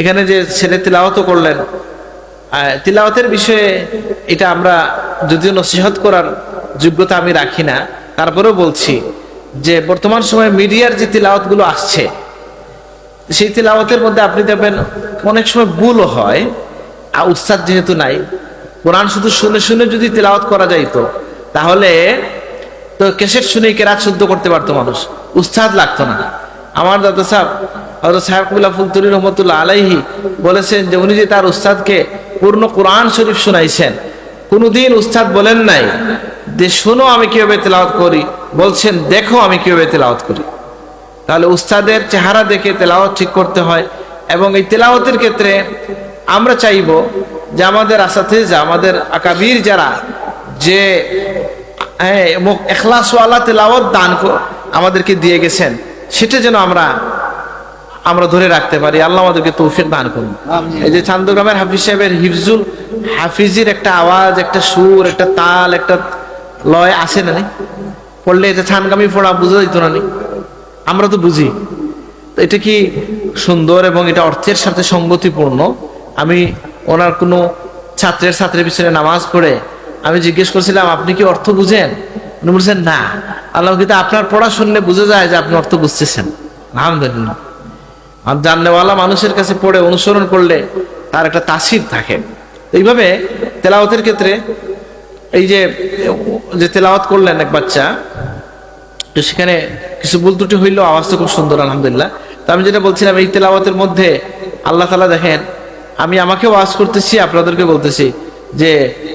এখানে যে ছেলে তিলাওয়াতও করলেন তিলাওয়াতের বিষয়ে এটা আমরা যদিও নসিহত করার যোগ্যতা আমি রাখি না, তারপরেও বলছি যে বর্তমান সময়ে মিডিয়ার যে তিলাওয়াতগুলো আসছে, সেই তিলাওয়াতের মধ্যে আপনি দেখবেন অনেক সময় ভুলও হয়, আর উস্তাদ যেহেতু নাই, কোরআন শুধু শুনে শুনে যদি তিলাওয়াত করা যাইতো, তাহলে তো কেসেট শুনেই কেরাত শুদ্ধ করতে পারতো মানুষ, উস্তাদ লাগতো না। আমার দাদা সাহেব হয়তো সাহেবুল্লাহ ফুলতুরি রহমতুল্লাহ আলাইহি বলেছেন যে উনি যে তার উস্তাদকে পূর্ণ কোরআন শরীফ শুনাইছেন কোনোদিন উস্তাদ বলেন নাই যে শোনো আমি কীভাবে তেলাওয়াত করি বলছেন দেখো আমি কীভাবে তেলাওয়াত করি। তাহলে উস্তাদের চেহারা দেখে তেলাওয়াত ঠিক করতে হয় এবং এই তেলাওয়াতের ক্ষেত্রে আমরা চাইব যে আমাদের আসাতে যে আমাদের আকাবির যারা যে হ্যাঁ, এখলাসওয়ালা তেলাওয়াত দান আমাদেরকে দিয়ে গেছেন। সেটা যেন আমরা আমরা ধরে রাখতে পারি। আল্লাহ আমাদেরকে তৌফিক দান করুন। এই যে চান্দগ্রামের হাফিজ সাহেবের হিফজুল হাফিজির একটা আওয়াজ একটা সুর একটা তাল একটা লয় আসে না পড়লে এটা ছানগামি পড়া বুঝা দিত না নি? আমরা তো বুঝি। তো এটা কি সুন্দর এবং এটা অর্থের সাথে সঙ্গতিপূর্ণ? আমি ওনার কোনো ছাত্রের ছাত্রের পিছনে নামাজ পড়ে আমি জিজ্ঞেস করছিলাম আপনি কি অর্থ বুঝেন? উনি বলছেন না। আল্লাহ কিন্তু আপনার পড়া শুনলে বোঝা যায় যে আপনি অর্থ বুঝতেছেন। আলহামদুলিল্লাহ। আর জাননেওয়ালা মানুষের কাছে পড়ে, অনুসরণ করলে তার একটা তাসির থাকে। এইভাবে তেলাওয়াতের ক্ষেত্রে এই যে যে তেলাওয়াত করলেন এক বাচ্চা, তো সেখানে কিছু ভুল ত্রুটি হইলেও আওয়াজটা খুব সুন্দর, আলহামদুলিল্লাহ। তো আমি যেটা বলছিলাম, এই তেলাওয়াতের মধ্যে আল্লাহ তালা দেখেন, আমি আমাকে ওয়াজ করতেছি আপনাদেরকে বলতেছি যে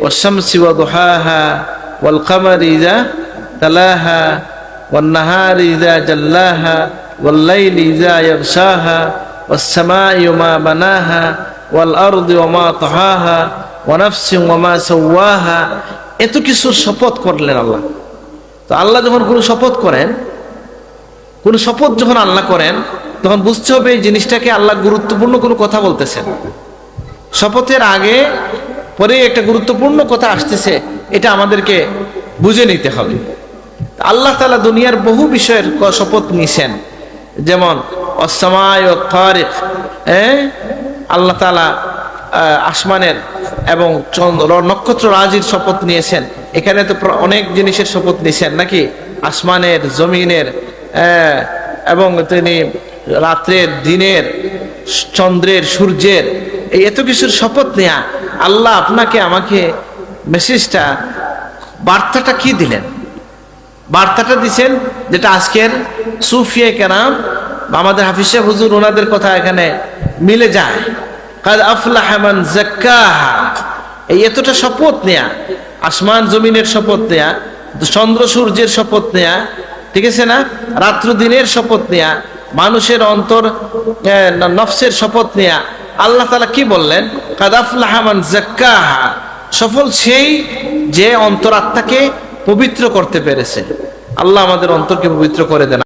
ওসাম শিবা দোহাহা ওয়াল কামার ইজা তালাহা والنهار إذا جلاها والليل إذا يغشاها والسماء وما بناها والأرض وما طحاها ونفس وما سواها এত কিছু শপথ করলেন আল্লাহ তো আল্লাহ যখন কোনো শপথ করেন কোনো শপথ যখন আল্লাহ করেন তখন বুঝতে হবে এই জিনিসটাকে আল্লাহ গুরুত্বপূর্ণ কোনো কথা বলতেছেন শপথের আগে পরে একটা গুরুত্বপূর্ণ কথা আসতেছে এটা আমাদেরকে বুঝে নিতে হবে আল্লাহ তালা দুনিয়ার বহু বিষয়ের শপথ নিছেন। যেমন অসমায় ও আল্লাহ তালা আসমানের এবং চন্দ্র নক্ষত্র রাজির শপথ নিয়েছেন। এখানে তো অনেক জিনিসের শপথ নিয়েছেন নাকি? আসমানের, জমিনের এবং তিনি রাত্রের, দিনের, চন্দ্রের, সূর্যের, এই এত কিছুর শপথ নেয়া। আল্লাহ আপনাকে, আমাকে মেসেজটা বার্তাটা কি দিলেন? বার্তাটা দিছেন যেটা আজকের সুফিয়া কেনাম আমাদের হাফিজ সাহেব হুজুর ওনাদের কথা এখানে মিলে যায়। জাক্কাহা এই এতটা শপথ নেয়া, আসমান জমিনের শপথ নেয়া, চন্দ্র সূর্যের শপথ নেয়া, ঠিক আছে না? রাত্র দিনের শপথ নেয়া, মানুষের অন্তর নফসের শপথ নেয়া। আল্লাহ তালা কি বললেন? কাদাফুল্লাহ মান জাক্কাহা সফল সেই যে অন্তরাত্মাকে পবিত্র করতে পেরেছে। আল্লাহ আমাদের অন্তরকে পবিত্র করে দেন।